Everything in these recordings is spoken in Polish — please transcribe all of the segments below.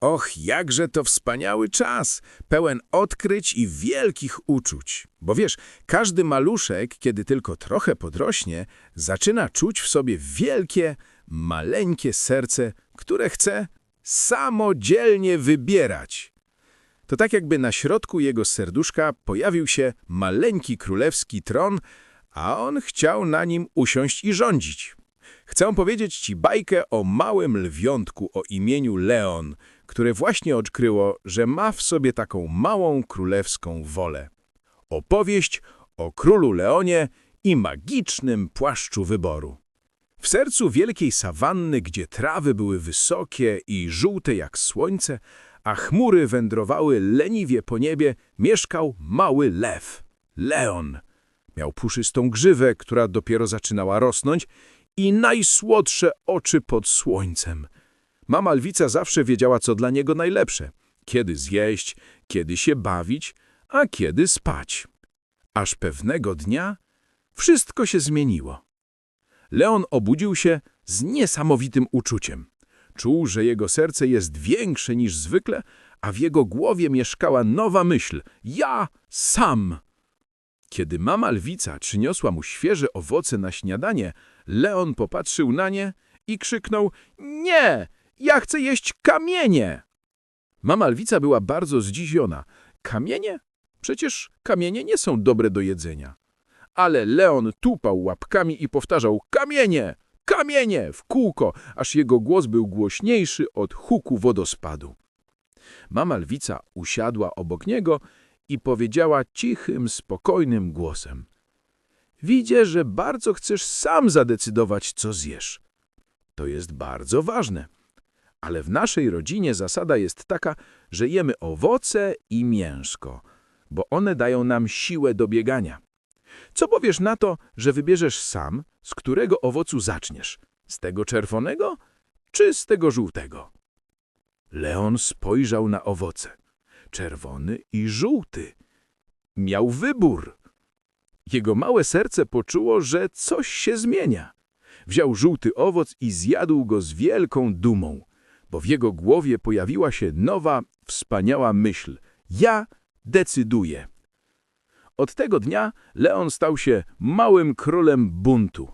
Och, jakże to wspaniały czas, pełen odkryć i wielkich uczuć. Bo wiesz, każdy maluszek, kiedy tylko trochę podrośnie, zaczyna czuć w sobie wielkie, maleńkie serce, które chce samodzielnie wybierać. To tak jakby na środku jego serduszka pojawił się maleńki królewski tron, a on chciał na nim usiąść i rządzić. Chcę powiedzieć ci bajkę o małym lwiątku o imieniu Leon, które właśnie odkryło, że ma w sobie taką małą królewską wolę. Opowieść o królu Leonie i magicznym płaszczu wyboru. W sercu wielkiej sawanny, gdzie trawy były wysokie i żółte jak słońce, a chmury wędrowały leniwie po niebie, mieszkał mały lew, Leon. Miał puszystą grzywę, która dopiero zaczynała rosnąć i najsłodsze oczy pod słońcem. Mama lwica zawsze wiedziała, co dla niego najlepsze. Kiedy zjeść, kiedy się bawić, a kiedy spać. Aż pewnego dnia wszystko się zmieniło. Leon obudził się z niesamowitym uczuciem. Czuł, że jego serce jest większe niż zwykle, a w jego głowie mieszkała nowa myśl – ja sam. Kiedy mama lwica przyniosła mu świeże owoce na śniadanie, Leon popatrzył na nie i krzyknął – nie, ja chcę jeść kamienie! Mama lwica była bardzo zdziwiona. Kamienie? Przecież kamienie nie są dobre do jedzenia. Ale Leon tupał łapkami i powtarzał kamienie, kamienie w kółko, aż jego głos był głośniejszy od huku wodospadu. Mama lwica usiadła obok niego i powiedziała cichym, spokojnym głosem. Widzę, że bardzo chcesz sam zadecydować, co zjesz. To jest bardzo ważne. Ale w naszej rodzinie zasada jest taka, że jemy owoce i mięsko, bo one dają nam siłę do biegania. Co powiesz na to, że wybierzesz sam, z którego owocu zaczniesz? Z tego czerwonego czy z tego żółtego? Leon spojrzał na owoce. Czerwony i żółty. Miał wybór. Jego małe serce poczuło, że coś się zmienia. Wziął żółty owoc i zjadł go z wielką dumą, bo w jego głowie pojawiła się nowa, wspaniała myśl. Ja decyduję. Od tego dnia Leon stał się małym królem buntu.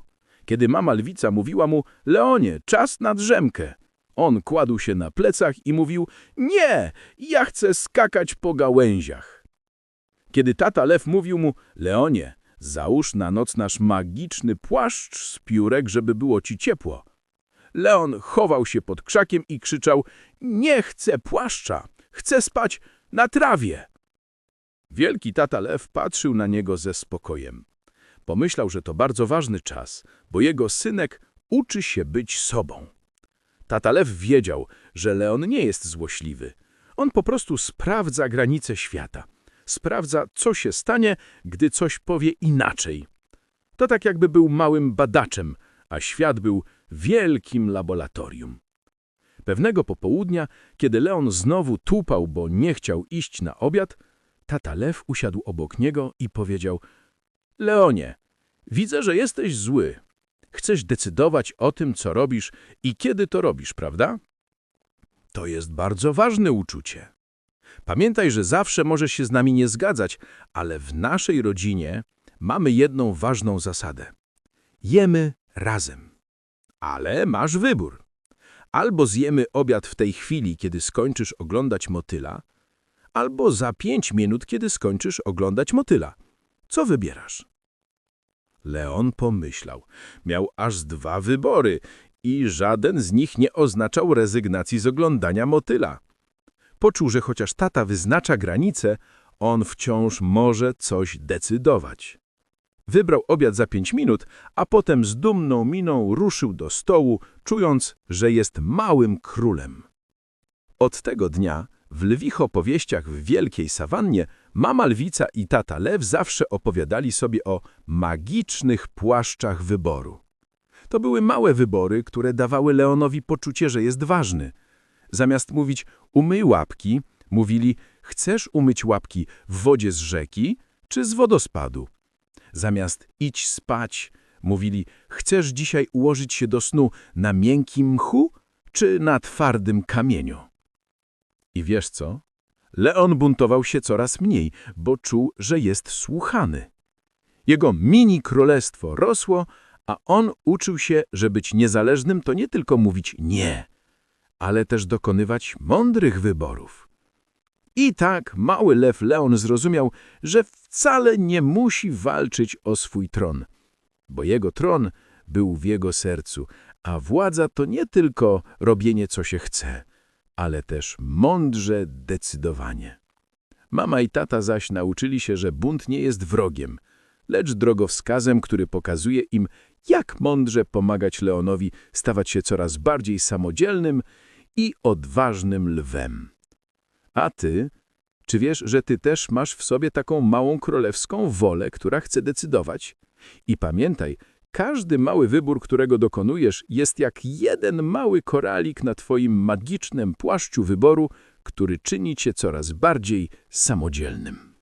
Kiedy mama lwica mówiła mu, Leonie, czas na drzemkę. On kładł się na plecach i mówił, nie, ja chcę skakać po gałęziach. Kiedy tata lew mówił mu, Leonie, załóż na noc nasz magiczny płaszcz z piórek, żeby było ci ciepło. Leon chował się pod krzakiem i krzyczał, nie chcę płaszcza, chcę spać na trawie. Wielki tata lew patrzył na niego ze spokojem. Pomyślał, że to bardzo ważny czas, bo jego synek uczy się być sobą. Tata lew wiedział, że Leon nie jest złośliwy. On po prostu sprawdza granice świata. Sprawdza, co się stanie, gdy coś powie inaczej. To tak jakby był małym badaczem, a świat był wielkim laboratorium. Pewnego popołudnia, kiedy Leon znowu tupał, bo nie chciał iść na obiad, tata lew usiadł obok niego i powiedział – Leonie, widzę, że jesteś zły. Chcesz decydować o tym, co robisz i kiedy to robisz, prawda? To jest bardzo ważne uczucie. Pamiętaj, że zawsze możesz się z nami nie zgadzać, ale w naszej rodzinie mamy jedną ważną zasadę. Jemy razem. Ale masz wybór. Albo zjemy obiad w tej chwili, kiedy skończysz oglądać motyla, albo za pięć minut, kiedy skończysz oglądać motyla. Co wybierasz? Leon pomyślał. Miał aż dwa wybory i żaden z nich nie oznaczał rezygnacji z oglądania motyla. Poczuł, że chociaż tata wyznacza granice, on wciąż może coś decydować. Wybrał obiad za pięć minut, a potem z dumną miną ruszył do stołu, czując, że jest małym królem. Od tego dnia w lwich opowieściach w wielkiej sawannie mama lwica i tata lew zawsze opowiadali sobie o magicznych płaszczach wyboru. To były małe wybory, które dawały Leonowi poczucie, że jest ważny. Zamiast mówić umyj łapki, mówili chcesz umyć łapki w wodzie z rzeki czy z wodospadu. Zamiast idź spać, mówili chcesz dzisiaj ułożyć się do snu na miękkim mchu czy na twardym kamieniu. I wiesz co? Leon buntował się coraz mniej, bo czuł, że jest słuchany. Jego mini królestwo rosło, a on uczył się, że być niezależnym to nie tylko mówić nie, ale też dokonywać mądrych wyborów. I tak mały lew Leon zrozumiał, że wcale nie musi walczyć o swój tron, bo jego tron był w jego sercu, a władza to nie tylko robienie, co się chce, ale też mądrze decydowanie. Mama i tata zaś nauczyli się, że bunt nie jest wrogiem, lecz drogowskazem, który pokazuje im, jak mądrze pomagać Leonowi stawać się coraz bardziej samodzielnym i odważnym lwem. A ty, czy wiesz, że ty też masz w sobie taką małą królewską wolę, która chce decydować? I pamiętaj, każdy mały wybór, którego dokonujesz, jest jak jeden mały koralik na twoim magicznym płaszczu wyboru, który czyni cię coraz bardziej samodzielnym.